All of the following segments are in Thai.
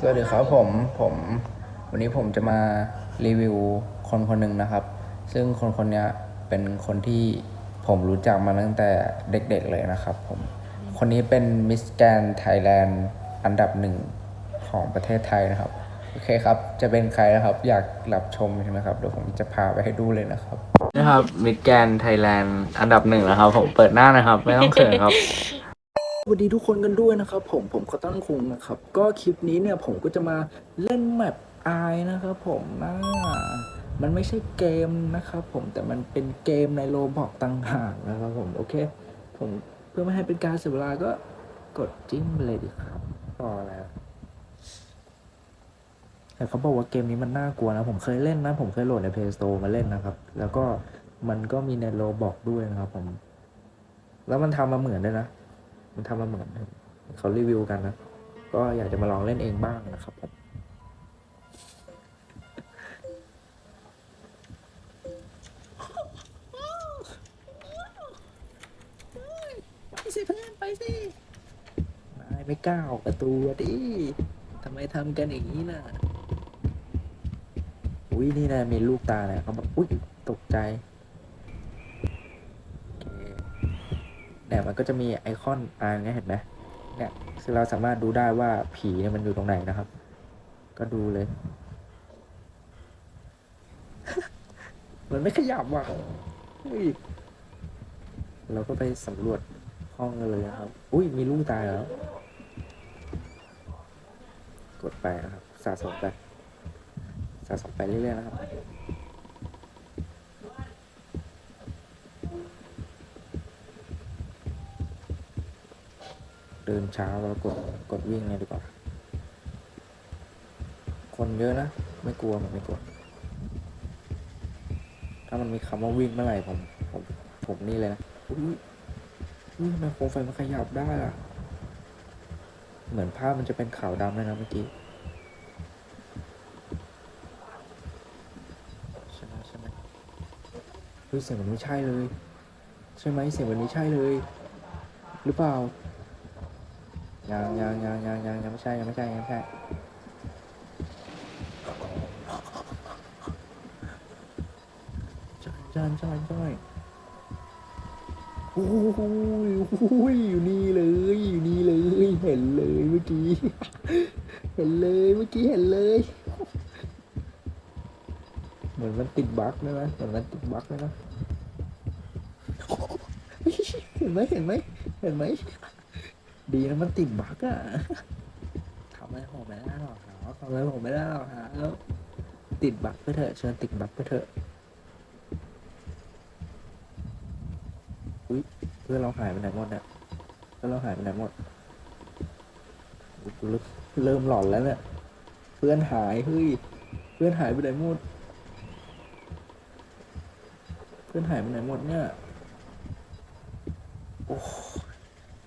สวัสดีครับผมผมวันนี้ผมจะมารีวิวคนคนหนึ่งนะครับ ซึ่งคนคนนี้เป็นคนที่ผมรู้จักมาตั้งแต่เด็กๆเลยนะครับผมคนนี้เป็นมิสแกนไทยแลนด์อันดับหนึ่งของประเทศไทยนะครับ โอเคครับ จะเป็นใครนะครับ อยากรับชมใช่ไหมครับเดี๋ยวผมจะพาไปให้ดูเลยนะครับ นะครับมิสแกนไทยแลนด์อันดับหนึ่งนะครับ ผมเปิดหน้านะครับ ไม่ต้องเขินครับ สวัสดีทุกคนกันด้วยนะครับผมผมขอตั้งคุงนะครับ ก็คลิปนี้เนี่ยผมก็จะมาเล่นแมปอายนะครับผมนะมันไม่ใช่เกมนะครับผมแต่มันเป็นเกมในโลบอกต่างหากนะครับผมโอเค ผมเพื่อไม่ให้เป็นการเสียเวลาก็กดจิ้มไปเลยดีครับพอแล้วแต่เขาบอกว่าเกมนี้มันน่ากลัวนะผมเคยเล่นนะ ผมเคยโหลดใน Play Store มาเล่นนะครับ แล้วก็มันก็มีในโลบอกด้วยนะครับผม แล้วมันทำมาเหมือนด้วยนะ มันทำมาเหมือนเขารีวิวกันนะ ก็อยากจะมาลองเล่นเองบ้างนะครับผมไปสิเพื่อนไปสินายไม่กล้าออกประตูอะดิทำไมทำกันอย่างนี้น่ะ อุ้ยนี่นะมีลูกตาเนี่ยเขาบอกอุ้ยตกใจโอเค เนี่ยมันก็จะมีไอคอนอ่านเนี้ยเห็นไหมเนี่ยคือเราสามารถดูได้ว่าผีเนี่ยมันอยู่ตรงไหนนะครับ ก็ดูเลย มันไม่ขยับว่ะเฮ้ยเราก็ไปสำรวจห้องกันเลยนะครับ อุ้ยมีลูกตายแล้ว กดไปนะครับ สะสมไป สะสมไปเรื่อยๆนะครับ เดินเช้าแล้วกดกดวิ่งเลยดีกว่า คนเยอะนะ ไม่กลัวผมไม่กลัว ถ้ามันมีคำว่าวิ่งเมื่อไหร่ผมผมผมนี่เลยนะอุ้ยอุ้ยทำไมโคมไฟมันขยับได้ล่ะ เหมือนภาพมันจะเป็นขาวดำเลยนะเมื่อกี้ใช่ไหมใช่ไหมเฮ้ยเสียงมันไม่ใช่เลย ใช่ไหมเสียงมันไม่ใช่เลย หรือเปล่า ยังยังยังยังยังยังไม่ใช่ยังไม่ใช่ยังไม่ใช่ใช่ใช่ใช่ใช่โอ้โหโอ้ยอยู่นี่เลยอยู่นี่เลยเห็นเลยเมื่อกี้เห็นเลยเมื่อกี้เห็นเลยเหมือนมันติดบั๊กเลยนะเหมือนมันติดบั๊กเลยนะเห็นไหมเห็นไหมเห็นไหม ดีนะมันติดบั๊กอะทำอะไรผมไม่ได้หรอกครับทำอะไรผมไม่ได้หรอกครับติดบั๊กไปเถอะเชิญติดบั๊กไปเถอะอุ้ยเพื่อนเราหายไปไหนหมดเนี่ยเพื่อนเราหายไปไหนหมดเริ่มหลอนแล้วเนี่ยเพื่อนหายเฮ้ยเพื่อนหายไปไหนหมด เพื่อนหายไปไหนหมดเนี่ย โอ้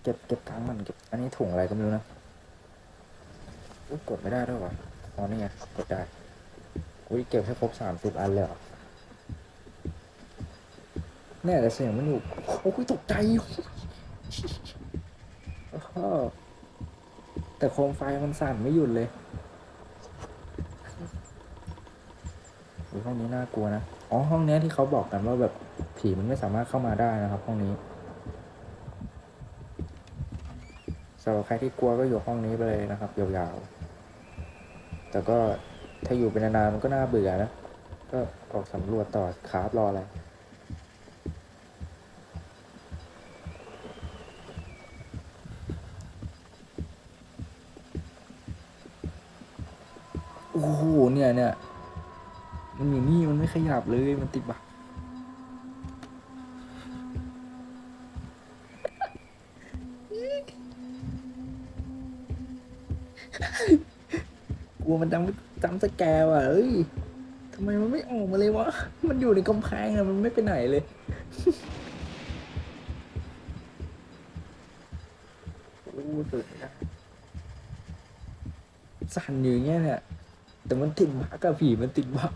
เก็บเก็บตังมันเก็บอันนี้ถุงอะไรก็ไม่รู้นะอุ๊ยกดไม่ได้ด้วยวะอ๋อนี่ไงกดได้อุ้ยเก็บให้ครบสามสิบอันเลยเหรอแน่แต่เสียงมันอยู่โอ้ยตกใจโอ้โหแต่โคมไฟมันสั่นไม่หยุดเลยห้องนี้น่ากลัวนะ อ๋อห้องนี้ที่เขาบอกกันว่าแบบผีมันไม่สามารถเข้ามาได้นะครับ ห้องนี้ สำหรับใครที่กลัวก็อยู่ห้องนี้ไปเลยนะครับยาวๆ แต่ก็ถ้าอยู่เป็นนานๆมันก็น่าเบื่อนะ ก็ออกสำรวจต่อคราฟรออะไรโอ้โหเนี่ยเนี่ยมันอยู่นี่มันไม่ขยับเลยมันติดบัก กลัวมันจำจำสแกลอะเอ้ยทำไมมันไม่ออกมาเลยวะ มันอยู่ในกำแพงอะมันไม่ไปไหนเลย โอ้สุดนะสั่นอยู่อย่างเงี้ยเนี่ยแต่มันติดบักกับผีมันติดบัก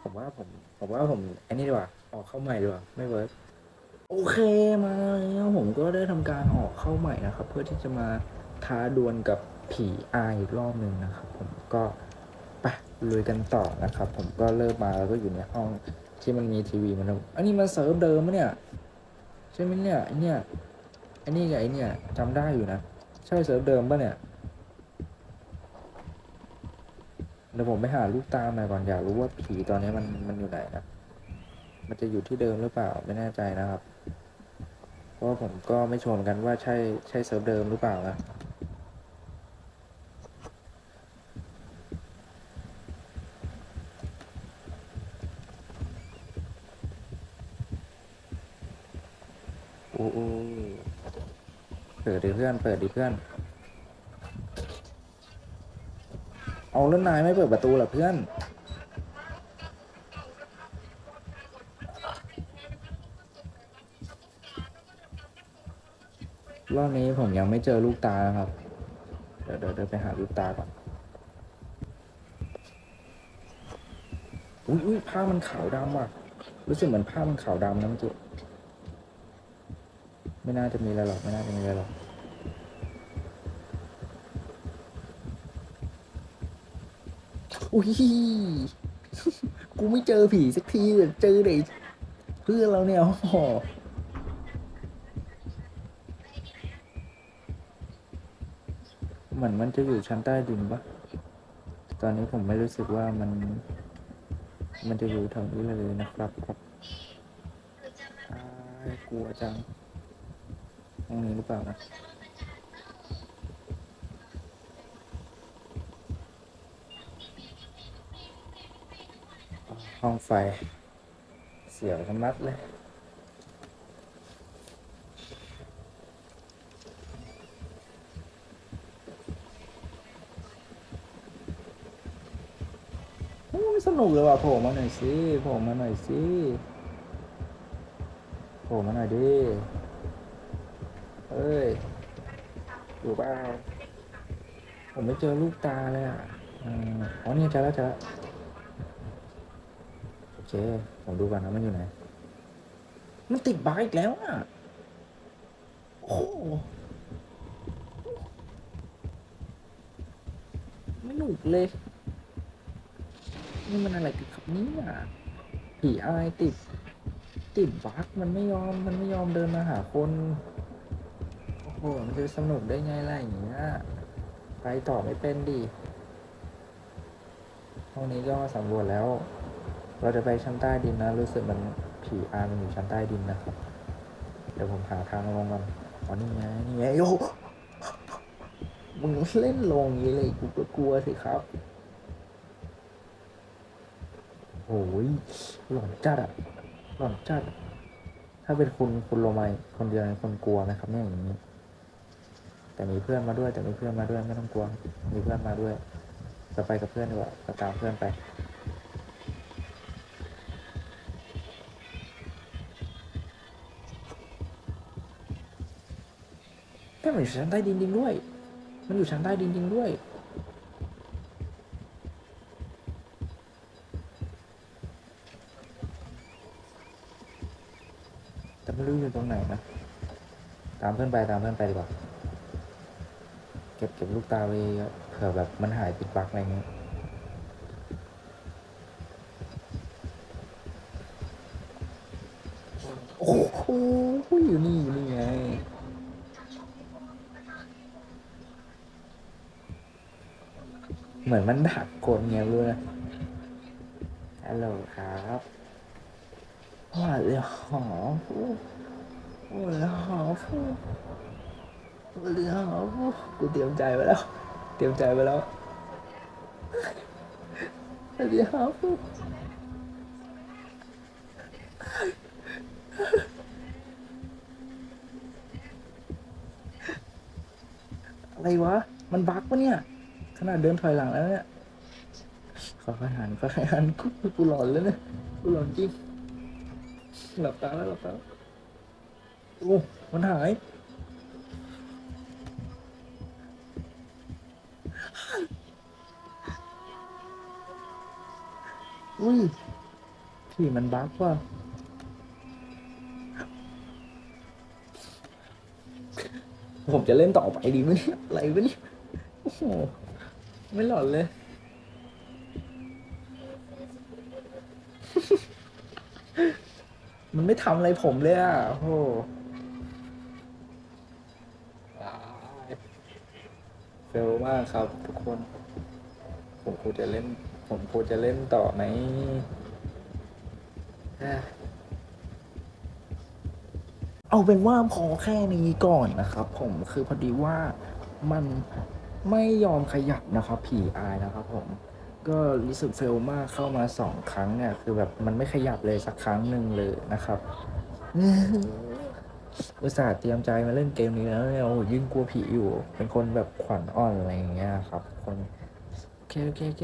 ผมว่าผม ผมว่าผม อันนี้ดีกว่า ออกเข้าใหม่ดีกว่า ไม่เวิร์ก โอเคมาแล้วผมก็ได้ทำการออกเข้าใหม่นะครับ เพื่อที่จะมาท้าดวลกับผีอายอีกรอบหนึ่งนะครับ ผมก็ไปลุยกันต่อนะครับ ผมก็เริ่มมาแล้วก็อยู่ในห้องที่มันมีทีวีมันอันนี้มันเซิร์ฟเดิมมะเนี่ยใช่ไหมเนี่ยไอเนี่ยไอนี่กับไอเนี่ยจำได้อยู่นะใช่เซิร์ฟเดิมปะเนี่ยเดี๋ยวผมไปหาลูกตามหน่อยก่อนอยากรู้ว่าผีตอนนี้มันมันอยู่ไหนนะมันจะอยู่ที่เดิมหรือเปล่าไม่แน่ใจนะครับ เพราะผมก็ไม่ชัวร์เหมือนกันว่าใช่ใช่เซิร์ฟเดิมหรือเปล่านะโอ้โอ้เปิดดิเพื่อน เปิดดิเพื่อน เอาแล้วนายไม่เปิดประตูเหรอเพื่อน รอบนี้ผมยังไม่เจอลูกตานะครับ เดี๋ยวเดี๋ยวไปหาลูกตาก่อน อุ้ยอุ้ยผ้ามันขาวดำอะ รู้สึกเหมือนผ้ามันขาวดำนะเมื่อกี้ไม่น่าจะมีอะไรหรอก ไม่น่าจะมีอะไรหรอกอุ้ยกูไม่เจอผีสักทีเลยเจอเด็กเพื่อนเราเนี่ยโอ้โหเห มือนมันจะอยู่ชั้นใต้ดินปะตอนนี้ผมไม่รู้สึกว่ามัน มันจะอยู่แถวนี้เลยนะครับครับกลัวจังห้องนี้หรือเปล่านะห้องไฟ เสียวชะมัดเลย โอ้ย สนุกเลยว่ะโผล่มาหน่อยสิโผล่มาหน่อยสิโผล่มาหน่อยดิเอ้ยอยู่เปล่าผมไม่เจอลูกตาเลยอะอ๋อเนี่ยเจอแล้วเจอแล้วโอเคผมดูก่อนนะมันอยู่ไหนมันติดบั๊กอีกแล้วอะโอ้ไม่หนุกเลย นี่มันอะไรกันครับเนี่ยผีอายติด ติดบั๊กมันไม่ยอมมันไม่ยอมเดินมาหาคนโอ้โหมันจะสนุกได้ไงล่ะอย่างเงี้ยไปต่อไม่เป็นดิห้องนี้ก็สำรวจแล้ว เราจะไปชั้นใต้ดินนะ รู้สึกมันผีอายมันอยู่ชั้นใต้ดินนะครับ เดี๋ยวผมหาทางลงก่อนอ๋อนี่ไงนี่ไงโยมึงเล่นลงอย่างนี้เลยกูก็กลัวสิครับ โอ้ยหลอนจัดอะหลอนจัด ถ้าเป็นคุณคุณลงมาคนเดียวนี่คนกลัวไหมครับเนี่ยอย่างนี้แต่มีเพื่อนมาด้วย แต่มีเพื่อนมาด้วยไม่ต้องกลัว มีเพื่อนมาด้วยจะไปกับเพื่อนดีกว่าจะตามเพื่อนไปแต่มันอยู่ชั้นใต้ดินจริงด้วย มันอยู่ชั้นใต้ดินจริงด้วย แต่ไม่รู้อยู่ตรงไหนนะ ตามเพื่อนไปตามเพื่อนไปดีกว่า เก็บเก็บลูกตาไว้เผื่อแบบมันหายติดบักอะไรเงี้ยโอ้โหอยู่นี่อยู่นี่ไงเหมือนมันดักคนไงรู้นะฮัลโหลครับ ว่าเลยหอฟูว่าเลยหอฟูว่าเลยหอฟูกูเตรียมใจไว้แล้ว เตรียมใจไว้แล้วว่าเลยหอฟูอะไรวะ มันบักปะเนี่ย ขนาดเดินถอยหลังแล้วเนี่ย ขอค่อยหันขอค่อยหันกูกูหลอนแล้วเนี่ย กูหลอนจริง หลับตาแล้วหลับตาโอ้มันหายอุ้ยที่มันบั๊กว่าผมจะเล่นต่อไปดีไหมเนี่ยอะไรวะเนี่ยโอ้โหไม่หลอนเลย มันไม่ทำอะไรผมเลยอะโอ้โหเฟลมากครับทุกคน ผมควรจะเล่น ผมควรจะเล่นต่อไหมเอ้ยเอาเป็นว่าพอแค่นี้ก่อนนะครับ ผมคือพอดีว่ามันไม่ยอมขยับนะครับผีอายนะครับผม ก็รู้สึกเฟลมากเข้ามาสองครั้งเนี่ย คือแบบมันไม่ขยับเลยสักครั้งหนึ่งเลยนะครับ อุตส่าห์เตรียมใจมาเล่นเกมนี้แล้วเนี่ยโอ้ยิ่งกลัวผีอยู่ เป็นคนแบบขวัญอ่อนอะไรอย่างเงี้ยครับ คนโอเคโอเคโอเค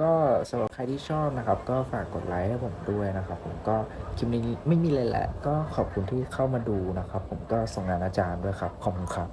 ก็สำหรับใครที่ชอบนะครับ ก็ฝากกดไลค์ให้ผมด้วยนะครับ ผมก็คลิปนี้ไม่มีอะไรแหละ ก็ขอบคุณที่เข้ามาดูนะครับ ผมก็ส่งงานอาจารย์ด้วยครับขอบคุณครับ